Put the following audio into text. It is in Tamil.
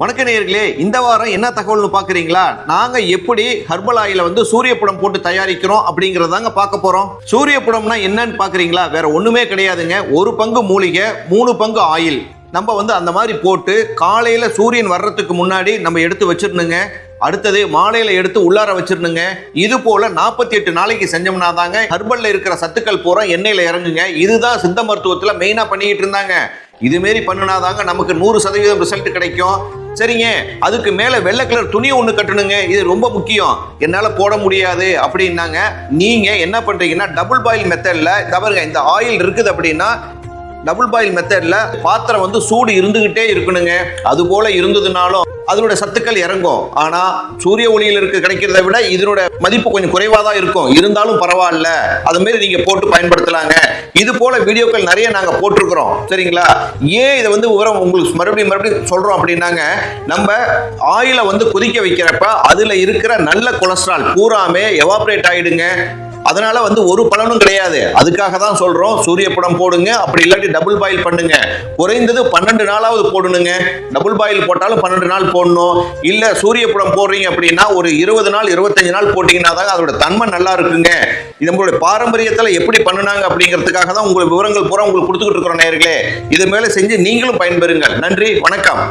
வணக்க நேயர்களே இந்த வாரம் என்ன தகவல்னு பார்க்குறீங்களா? நாங்கள் எப்படி ஹர்பல் ஆயில வந்து சூரியப்புடம் போட்டு தயாரிக்கிறோம் அப்படிங்கிறதாங்க பார்க்க போகிறோம் சூரியப்புடம்னா என்னன்னு பார்க்குறீங்களா? வேற ஒன்றுமே கிடையாதுங்க. ஒரு பங்கு மூலிகை மூணு பங்கு ஆயில். நம்ம வந்து அந்த மாதிரி போட்டு காலையில் சூரியன் வர்றதுக்கு முன்னாடி நம்ம எடுத்து வச்சிடணுங்க. அடுத்தது மாலையில எடுத்து உள்ளார வச்சிருந்துங்க இது போல நாற்பத்தி எட்டு நாளைக்கு செஞ்சோம்னா தாங்க ஹர்பல்ல இருக்கிற சத்துக்கள் பூரா எண்ணெயில இறங்குங்க. இதுதான் சித்த மருத்துவத்துல மெயினா பண்ணிக்கிட்டு இருந்தாங்க. இதுமாரி பண்ணினாதாங்க நமக்கு நூறு சதவீதம் ரிசல்ட் கிடைக்கும். சரிங்க அதுக்கு மேல வெள்ளை கலர் துணியை ஒன்று கட்டணுங்க. இது ரொம்ப முக்கியம். என்னால் போட முடியாது அப்படின்னாங்க. நீங்க என்ன பண்றீங்கன்னா டபுள் பாயில் மெத்தட்ல தவறுங்க இந்த ஆயில் இருக்குது அப்படின்னா டபுள் பாயில் மெத்தட்ல பாத்திரம் வந்து சூடு இருந்துகிட்டே இருக்கணுங்க. அது போல இருந்ததுனாலும் அதனுடைய சத்துக்கள் இறங்கும். ஆனா சூரிய ஒளியில் இருக்க கிடைக்கிறத விட இதனோட மதிப்பு கொஞ்சம் குறைவா தான் இருக்கும். இருந்தாலும் பரவாயில்ல. அது மாதிரி நீங்க போட்டு பயன்படுத்தலாங்க. இது போல வீடியோக்கள் நிறைய நாங்க போட்டிருக்கிறோம். சரிங்களா? ஏன் இதை வந்து விவரம் உங்களுக்கு மறுபடியும் மறுபடியும் சொல்றோம் அப்படின்னாங்க. நம்ம ஆயிலை வந்து கொதிக்க வைக்கிறப்ப அதுல இருக்கிற நல்ல கொலஸ்ட்ரால் பூராமே எவாபரேட் ஆயிடுங்க. அதனால வந்து ஒரு பலனும் கிடையாது. அதுக்காக தான் சொல்றோம் சூரிய படம் போடுங்க அப்படி இல்லாட்டி டபுள் பாயில் பண்ணுங்க. குறைந்தது பன்னெண்டு நாளாவது போடணுங்க. டபுள் பாயில் போட்டாலும் பன்னெண்டு நாள் போடணும். இல்ல சூரிய படம் போடுறீங்க அப்படின்னா ஒரு இருபது நாள் இருபத்தஞ்சு நாள் போட்டீங்கன்னா தான் அதோட தன்மை நல்லா இருக்குங்க. இது நம்மளுடைய பாரம்பரியத்தில் எப்படி பண்ணுனாங்க அப்படிங்கிறதுக்காக தான் உங்களுக்கு விவரங்கள் பூரா உங்களுக்கு கொடுத்துக்கிட்டு இருக்கிறோம் நேர்களே இது மேலே செஞ்சு நீங்களும் பயன்பெறுங்கள். நன்றி வணக்கம்.